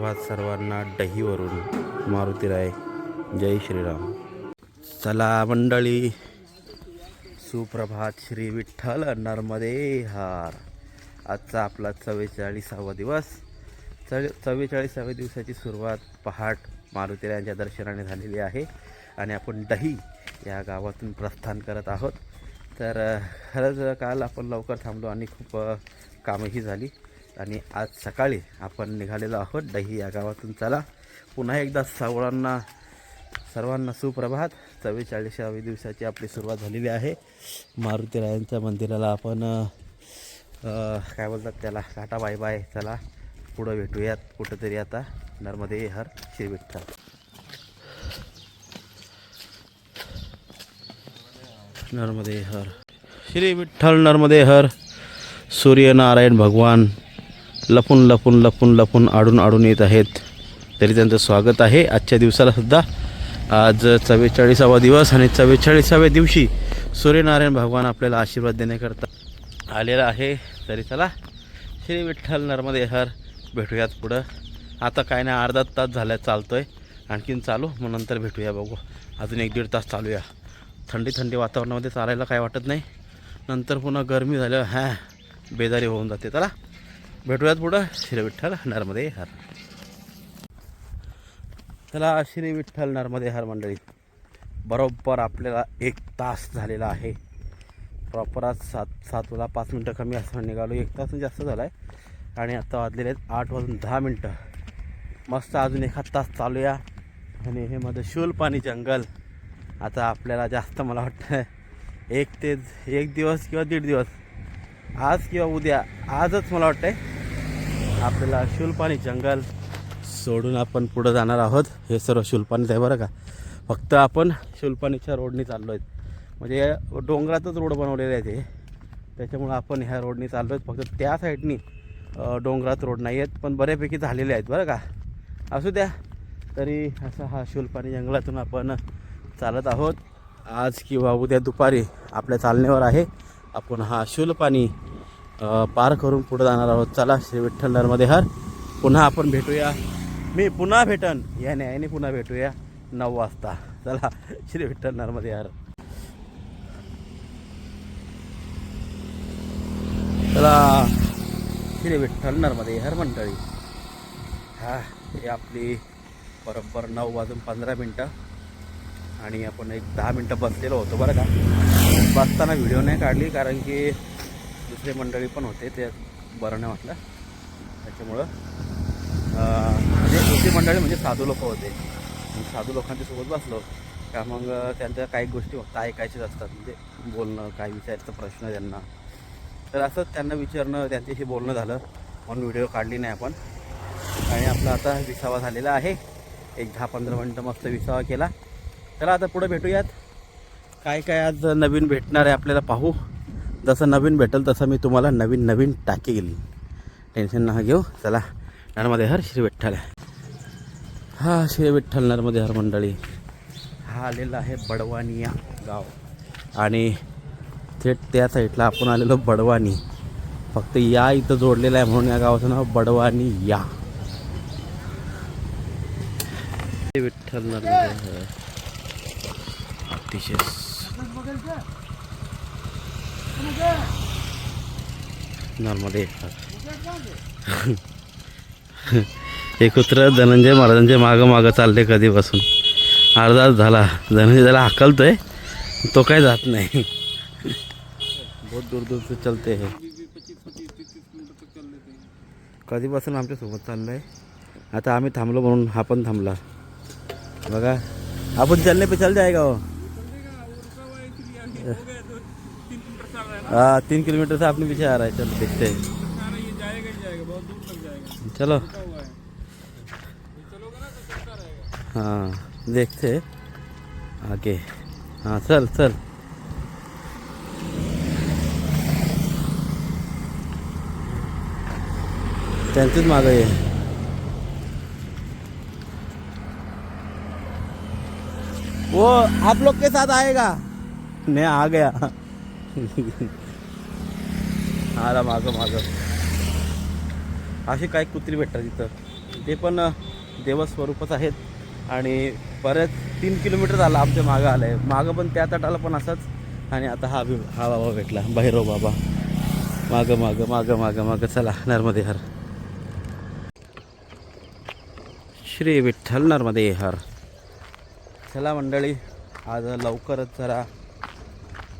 प्रभात सर्वांना डहीवरून मारुतीराय जय श्रीराम. चला मंडळी सुप्रभात श्री विठ्ठल नर्मदे हार. आजचा आपला चव्वेचाळीसावा दिवस. चव चव्वेचाळीसाव्या दिवसाची सुरुवात पहाट मारुतीरायांच्या दर्शनाने झालेली आहे आणि आपण डही या गावातून प्रस्थान करत आहोत. तर खरंच काल आपण लवकर थांबलो आणि खूप कामही कामंही झाली आणि आज सकाळी आपण निघालेलो आहोत दही या गावातून. चला पुन्हा एकदा सवळांना सर्वांना सुप्रभात. चव्वेचाळीसाव्या दिवसाची आपली सुरुवात झालेली आहे. मारुतीरायांच्या मंदिराला आपण काय बोलतात त्याला? काटा बाय बाय. चला पुढं भेटूयात कुठंतरी आता. नर्मदे हर श्री विठ्ठल. नर्मदे हर श्री विठ्ठल नर्मदे हर. सूर्यनारायण भगवान. लपून लपून लपून लपून आडून आडून येत आहेत. तरी त्यांचं स्वागत आहे. आजच्या दिवसाला सुद्धा आज चव्वेचाळीसावा दिवस आणि चव्वेचाळीसाव्या दिवशी सूर्यनारायण भगवान आपल्याला आशीर्वाद देण्याकरता आलेला आहे. तरी चला श्री विठ्ठल नर्मदे हर भेटूयात पुढं. आता काय नाही अर्धा तास झाल्या चालतो आहे आणखीन चालू मग नंतर भेटूया बघू. अजून एक दीड तास चालूया. थंडी थंडी वातावरणामध्ये चालायला काय वाटत नाही. नंतर पुन्हा गरमी झाल्यावर हां बेजारी होऊन जाते. चला. भेटूयात पुढं. श्री विठ्ठल नर्मदे हर. चला श्री विठ्ठल नर्मदे हर मंडळी. बरोबर आपल्याला एक तास झालेला आहे. प्रॉपर आज सात सातला पाच मिनटं कमी असं निघालो. एक तास म्हणजे जास्त झाला आहे आणि आता वाजलेले आहेत आठ वाजून दहा मिनटं. मस्त अजून एखाद तास चालूया. आणि हे मध्ये शूल पाणी जंगल. आता आपल्याला जास्त मला वाटतं एक ते एक दिवस किंवा दीड दिवस. आज किंवा उद्या आजच मला वाटतंय आपल्याला शुलपाणी जंगल सोडून आपण पुढं जाणार आहोत. हे सर्व शूलपाणीच आहे बरं का. फक्त आपण शुलपाणीच्या रोडनी चाललो आहेत म्हणजे डोंगरातच रोड बनवलेले आहे ते त्याच्यामुळं आपण ह्या रोडनी चाललो आहेत फक्त त्या साईडनी डोंगरात रोड नाही आहेत पण बऱ्यापैकी झालेले आहेत बरं का. असू द्या. तरी असा हा शुलपाणी जंगलातून आपण चालत आहोत. आज किंवा उद्या दुपारी आपल्या चालण्यावर आहे. आपण हा शूलपाणी पार करून पुढे जाणार आहोत. चला श्री विठ्ठल नर्मदे हर. पुन्हा आपण भेटूया. मी पुन्हा भेटन. या न्यायाने पुन्हा भेटूया. नऊ वाजता. चला श्री विठ्ठल नर्मदे हर. चला श्री विठ्ठल नर्मदे हर मंडळी. हा हे आपली बरोबर नऊ वाजून पंधरा मिनटं. आणि आपण एक दहा मिनटं बसलेलो होतो बरं का. बसताना व्हिडिओ नाही काढली कारण की दुसरे मंडळी पण होते ते बरं नाही वाटलं. त्याच्यामुळं म्हणजे दुसरी मंडळी म्हणजे साधू लोक होते. साधू लोकांच्या सोबत बसलो. का मग त्यांच्या काही गोष्टी फक्त ऐकायच्याच असतात. म्हणजे बोलणं काही विचारायचं प्रश्न त्यांना. तर असंच त्यांना विचारणं त्यांच्याशी बोलणं झालं. म्हणून व्हिडिओ काढली नाही आपण. आणि आपला आता विसावा झालेला आहे. एक दहा पंधरा मिनटं मस्त विसावा केला. चला आता पुढे भेटूयात. काय काय आज नवीन भेटणार आहे आपल्याला पाहू. जसं नवीन भेटेल तसं मी तुम्हाला नवीन नवीन टाकी गेली टेन्शन नका घेऊ. चला नर्मदे हर श्री विठ्ठल. हा श्री विठ्ठल नर्मदे हर मंडळी. हा आलेला आहे बडवानिया गाव. आणि थेट त्या साईडला आपण आलेलो बडवानी. फक्त या इथं जोडलेलं आहे म्हणून या गावाचं नाव बडवानी या श्री विठ्ठल नर्मदे हर. अतिशय नॉर्मली हे कुत्र धनंजय महाराजांच्या मागं मागं चालले कधीपासून. अर्धा झाला. धनंजय त्याला हाकलतोय. तो काय जात नाही. बहुत दूर दूर से चलते है. कधीपासून आमच्यासोबत चाललंय? आता आम्ही थांबलो म्हणून हा पण थांबला. बघा. आपण चलने पे चल जाएगा हो? हाँ तीन किलोमीटर से आपने पीछे आ रहा है। चलो, देखते हैं। चलो। हाँ देखते हैं। आगे। हाँ चल चल। त्यांचंच मागं आहे वो आप लोग के साथ आएगा। नहीं आ गया। आला मागं मागं. असे काही कुत्री भेटतात तिथं ते पण देवस्वरूपच आहेत. आणि परत तीन किलोमीटर झाला आमच्या मागं आलं आहे मागं पण त्या तटाला पण असंच. आणि आता हा हा बाबा भेटला. भैरव बाबा. मागं मागं मागं मागं मागं. चला नर्मदे हर. श्री विठ्ठल नर्मदे हर. चला मंडळी आज लवकरच जरा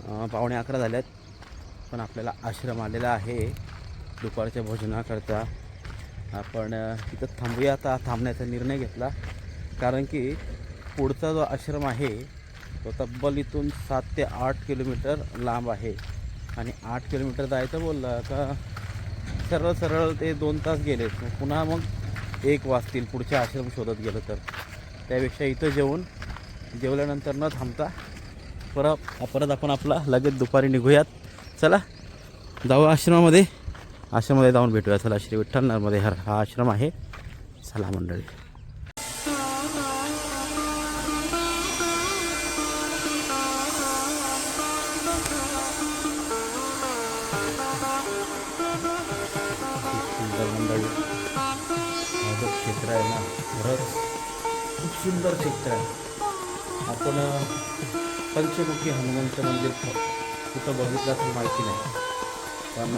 पावणे अकरा झाल्यात. पण आपल्याला आश्रम आलेला आहे. दुपारच्या भोजनाकरता. आपण इथं थांबूया आता. थांबण्याचा निर्णय घेतला. कारण की पुढचा जो आश्रम आहे तो तब्बल इथून सात ते आठ किलोमीटर लांब आहे. आणि आठ किलोमीटर जायचं बोललं का सरळ सरळ ते दोन तास गेले पुन्हा मग एक वाजतील पुढचे आश्रम शोधत गेलं तर. त्यापेक्षा इथं जेवून जेवल्यानंतर न थांबता परत परत आपण आपला लगेच दुपारी निघूयात. चला जाऊ आश्रमामध्ये. आश्रमामध्ये जाऊन भेटूया. चला श्री विठ्ठल नर्मदे हर. हा आश्रम आहे. चला मंडळी. क्षेत्र आहे ना खरंच खूप सुंदर क्षेत्र आहे. आपण पंचमुखी हनुमंत मंदिर कुठं बघितलं तर माहिती नाही. पण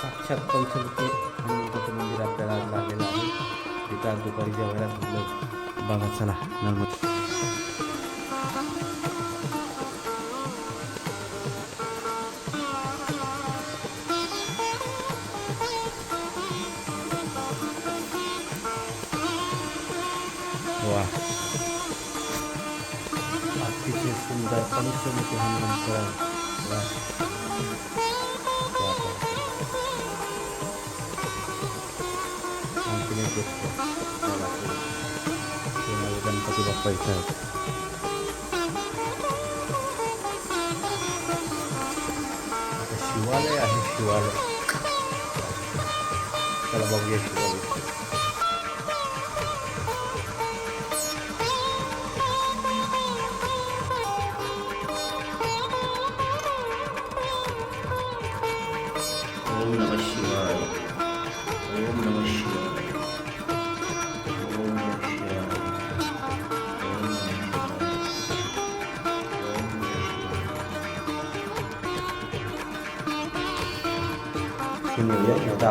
साक्षात पंचमुखी हनुमंताचं मंदिर आपल्याला लागलेलं आहे. तिथं आज दुपारी जेवायला थांबलो बघा चला नर्मद. सुंदर पंचमुखी हनुमंत वा क्या बात आहे. आणखीन एक गोष्ट चला. हे माझे गणपती बाप्पा इथं आहेत आता शिवालय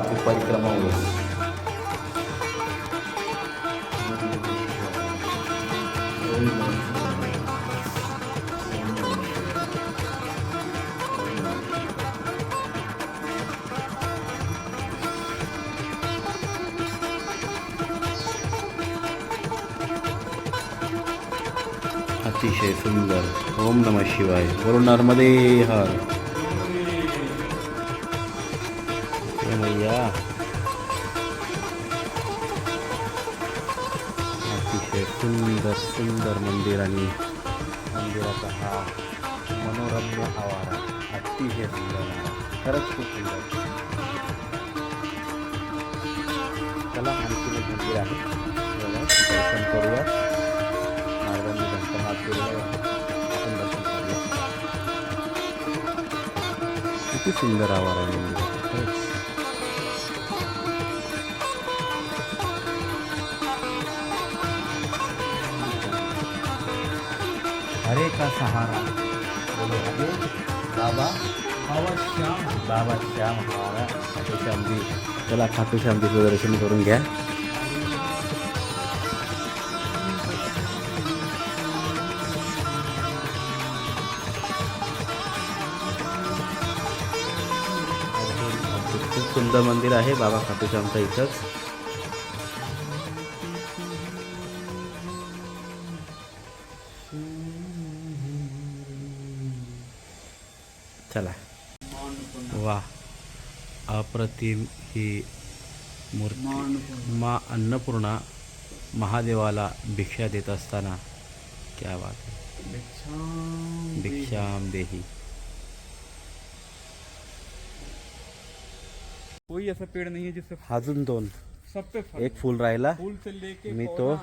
आपली परिक्रमा होईल अतिशय सुंदर ओम नमः शिवाय बोलो नर्मदे हर हे मैया अतिशय सुंदर सुंदर मंदिर आणि मंदिराचा हा मनोरम्य आवारा अतिशय सुंदर आहे. खरंच खूप सुंदर चला आणखी एक मंदिर आहे चला, दर्शन करूया महाराजांनी घंटनाद केलेलं आपण दर्शन करूया किती सुंदर आवार आहे मंदिराचा हरे का सहारा। बोलो हरे। बाबा बाबा श्याम। बाबा श्याम हमारा खाटू श्यामजी चला खाटू श्यामजीचं दर्शन करून घ्या. खूप सुंदर मंदिर आहे बाबा खाटू इथंच. अप्रतिम ही मूर्ती मा अन्नपूर्णा महादेवाला भिक्षा देत असताना क्या बात है भिक्षाम देही. कोई ऐसा पेड़ नहीं है जिससे अजून दोन. एक फुल राहिला. मी तो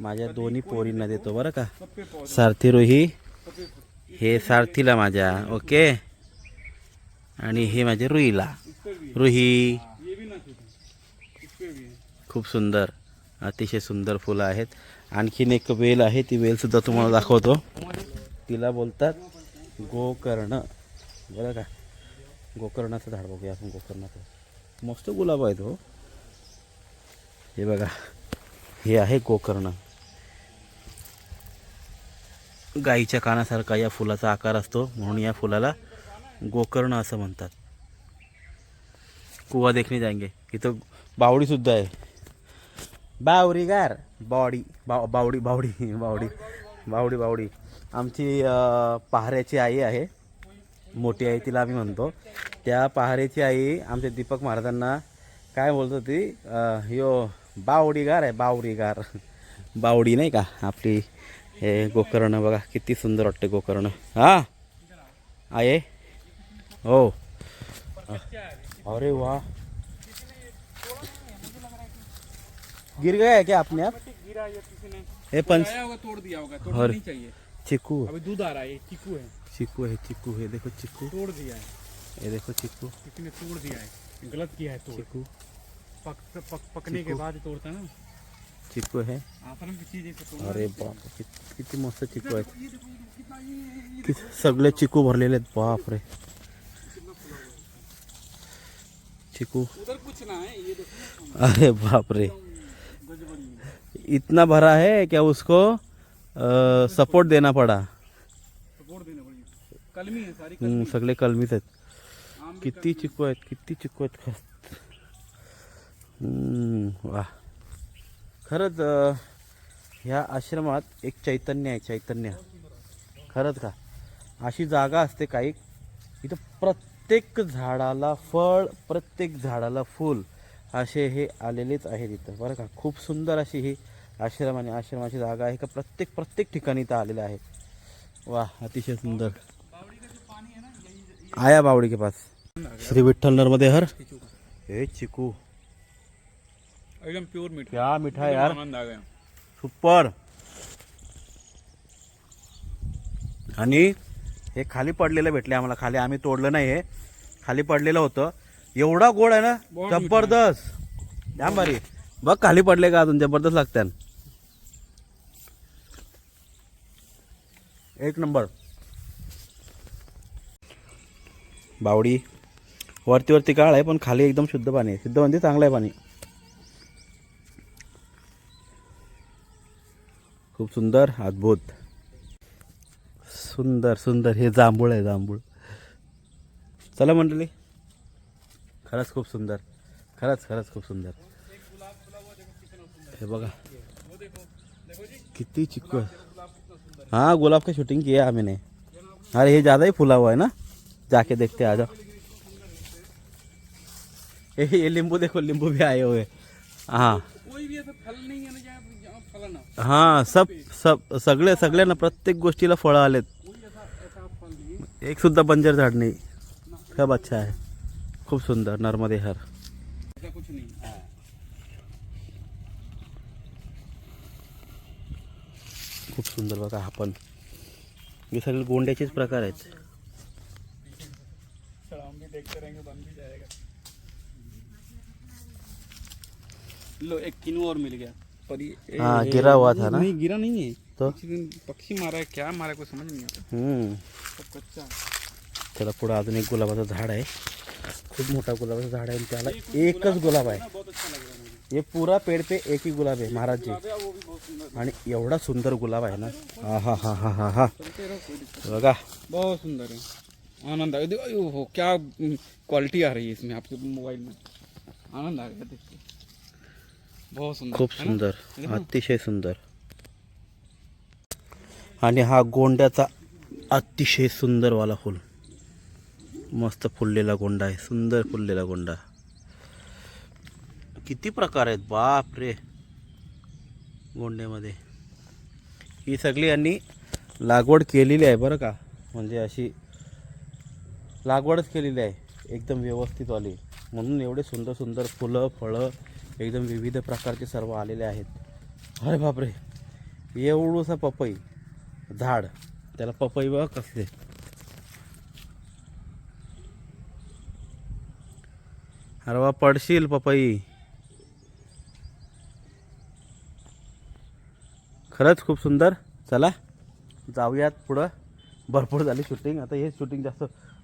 माझ्या दोन्ही पोरींना देतो बरं का. सारथी रोही हे सारथीला माझ्या. ओके. आणि हे माझे रुईला. है रुही. खूप सुंदर अतिशय सुंदर फुलं आहेत. आणखीन एक वेल आहे ती वेलसुद्धा तुम्हाला दाखवतो. तिला बोलतात गोकर्ण. बरं का? गोकर्णाचं झाड बघूया आपण गोकर्णाचं. मस्त गुलाब आहे तो हो. हे बघा हे आहे गोकर्ण. गाईच्या कानासारखा या फुलाचा आकार असतो म्हणून या फुलाला गोकर्ण असं म्हणतात. कुवा देखणे जाएंगे। इथं बावडी सुद्धा आहे बावरीगार बावडी बाव बावडी बावडी बावडी बावडी बावडी। आमची पहाऱ्याची आई आहे. मोठी आई तिला आम्ही म्हणतो. त्या पहारेची आई आमच्या दीपक महाराजांना काय बोलतो ती यो बावडीगार आहे बावरीगार बावडी नाही का? आपली हे गोकर्ण बघा किती सुंदर वाटते गोकर्ण. हा? आहे? हो. अरे वाह। गिर गया है क्या अपने आप? गिरा या किसी ने। हे पंच। होगा तोड़ दिया होगा तोड़ना और- नहीं चाहिए। चिकू अभी दूध आ रहा है ये चीकू है। चिकू है चिकू है देखो चिकू तोड़ दिया है। ये देखो चिकू किसी ने तोड़ दिया है। गलत किया है तोड़। चिकू पक, पक, पकने के। बाद तोड़ता है ना। चिकू है। आसाराम की चीज़ तोड़ना अरे बाप कित- किती मस्त चिकू कित- सगळे चिकू भरलेले आहेत बाप रे। चिकू। अरे बाप रे। इतना भरा है क्या उसको सपोर्ट देना पड़ा? सपोर्ट देना है कलमी। सगळे कलमीच आहेत किती चिकू आहेत किती चिकू आहेत खरंच. हम्म, वा खरंच ह्या आश्रमात एक चैतन्य आहे चैतन्य। खरंच का? अशी जागा असते काही इथं प्रत्येक झाडाला फळ प्रत्येक झाडाला फूल असे हे आलेलेच आहेत इथं. बरं का? खूप सुंदर अशी ही आश्रम आणि आश्रमाची जागा आहे का? प्रत्येक प्रत्येक ठिकाणी इथं आलेलं आहे. वा अतिशय सुंदर. आया बावड़ी के पास. श्री विठ्ठल नर्मदे हर। हे चिकू. एकदम प्योर मीठा. क्या मीठा है यार. आनंद आ गया. सुपर. आणि हे खाली पडलेलं भेटले आम्हाला. खाली आम्ही तोडलं नाही हे खाली पडलेलं होतं. एवढा गोड आहे ना? जबरदस्त. जाम भारी बघ खाली पडले का अजून? जबरदस्त लागतात एक नंबर. बावडी. वरती वरती काळ आहे पण खाली एकदम शुद्ध पाणी आहे. शुद्ध म्हणजे चांगलं आहे पाणी. खूप सुंदर अद्भुत. सुंदर सुंदर. हे जांभूळ आहे जांभूळ. चला मंडळी. खरंच खूप सुंदर. खरंच खरंच खूप सुंदर. हे बघा. किती चिक्कू आहे. हाँ गुलाब की शूटिंग की है हमें ने अरे ये ज़्यादा ही फूला हुआ है ना? जाके देखते आ जाओ. ये ये नींबू देखो नींबू भी आए हुए हाँ. कोई भी ऐसा फल नहीं है ना हां। सब सब सगळे सगळे ना प्रत्येक गोष्टीला फळं आलेत. एक सुद्धा बंजर झाड नाही. खूप अच्छा आहे. खूप सुंदर नर्मदे हर. कुछ नहीं. खूप सुंदर बघा हा पण हे सगळे गोंड्याचेच प्रकार आहेत. जाएगा. लो एक किनू और मिल गया. पर ये हाँ, गिरा हुआ था ना? नहीं गिरा नहीं है. तो? पक्षी मारा है क्या मारा कोई समझ नहीं आता। कच्चा। त्याला पुढं अजून एक गुलाबाचं झाड आहे. खूप मोठा गुलाबाचं झाड आहे त्याला एकच गुलाब आहे? है पुरा पेड़ पे एक ही गुलाब आहे महाराज जी आणि एवढा सुंदर गुलाब आहे ना. हा हा हा हा हा हा. बघा. बहुत सुंदर है। आनंद आ गया देखो, अयो, हो क्या क्वालिटी आ रही है इसमें आपके मोबाइल में। आनंद आ गया देख के बहुत सुंदर खूप? सुंदर अतिशय सुंदर. आणि हा गोंड्याचा अतिशय सुंदरवाला फुल. मस्त फुललेला गोंडा आहे. सुंदर फुललेला गोंडा. किती प्रकार आहेत. बाप रे गोंड्यामध्ये. ही सगळी यांनी लागवड केलेली आहे बरं का. म्हणजे अशी लागवडच केलेली आहे. एकदम व्यवस्थितवाली म्हणून एवढे सुंदर सुंदर फुलं फळं एकदम विविध प्रकारचे सर्व आलेले आहेत. अरे बापरे. एवढूसा पपई. झाड. त्याला पपई बघ कसले. अरे वा पडशील पपई. खरंच खूप सुंदर. चला जाऊयात पुढं. भरपूर झाली शूटिंग आता हे शूटिंग जास्त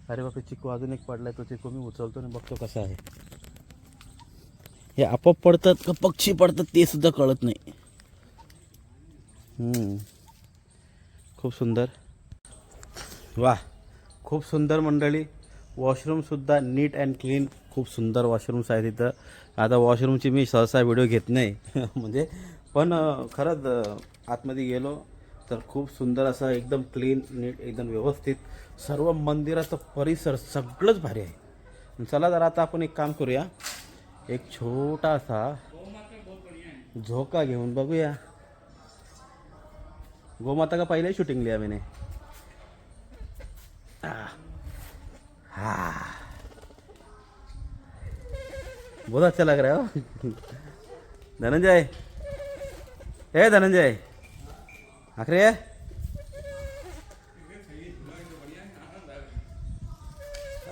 अरे बापरे चिकू अजून एक पडलाय तो चिकू मी उचलतो आणि बघतो कसा आहे. हे आपोआप पडतात का पक्षी पडतात ते सुद्धा कळत नाही. हम्म. खूप सुंदर. वा खूप सुंदर मंडळी. वॉशरूमसुद्धा नीट अँड क्लीन खूप सुंदर वॉशरूम्स आहेत तिथं. आता वॉशरूमची मी सहसा व्हिडिओ घेत नाही. म्हणजे पण खरंच आतमध्ये गेलो तर खूप सुंदर असं एकदम क्लीन नीट एकदम व्यवस्थित. सर्व मंदिराचं परिसर सगळंच भारी आहे. चला जरा आता आपण एक काम करूया. एक छोटासा झोका घेऊन बघूया. गोमाता का पहले ही शूटिंग लिया मैंने। हाँ। बहुत अच्छा लग रहा है धनंजय। ए, धनंजय। आखिर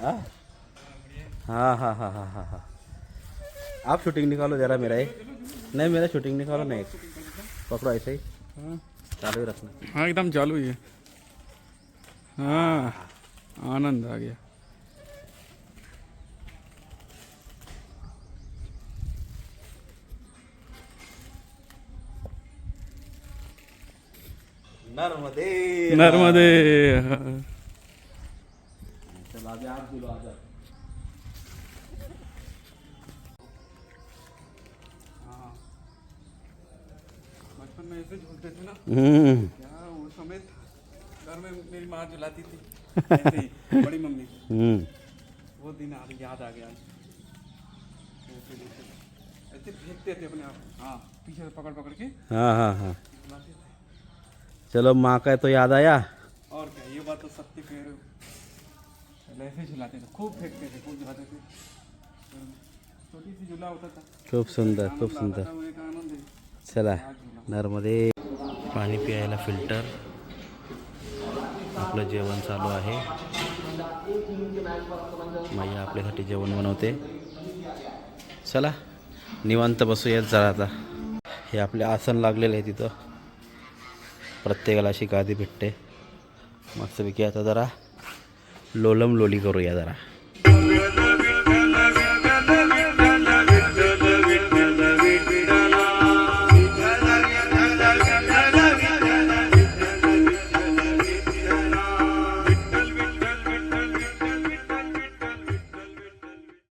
हाँ। हाँ हाँ हाँ हाँ हाँ हाँ। आप शूटिंग निकालो जरा मेरा ही नहीं, मेरा शूटिंग निकालो नहीं पकड़ो ऐसे ही। हाँ। चालू ही रखना हाँ एकदम चालू ही है हाँ आनंद आ गया नर्मदे नर्मदे। चलो आगे आप बोलो आजा हाँ। झूलते थे ना समय घर में मेरी माँ झुलाती थी बड़ी मम्मी। हम्म। वो दिन आ याद आ गया। ऐसे फेंकते थे अपने आप। हाँ पीछे से पकड़ पकड़ के। हाँ हाँ हाँ। चलो माँ का तो याद आया। और क्या ये बात तो हो। पहले ऐसे झुलाते थे खूब फेंकते थे खूब झुलाते थे। छोटी सी झूला होता था। खूप सुंदर आनंद सुंदर। चला नरमध्ये नर्मदे. पाणी प्यायला फिल्टर. आपलं जेवण चालू आहे. मैया आपल्यासाठी जेवण बनवते. चला निवांत बसूयात जरा आता. हे आपले आसन लागलेलं आहे तिथं. प्रत्येकाला अशी गादी भेटते. मस्तपैकी आता जरा लोलम लोली करूया जरा.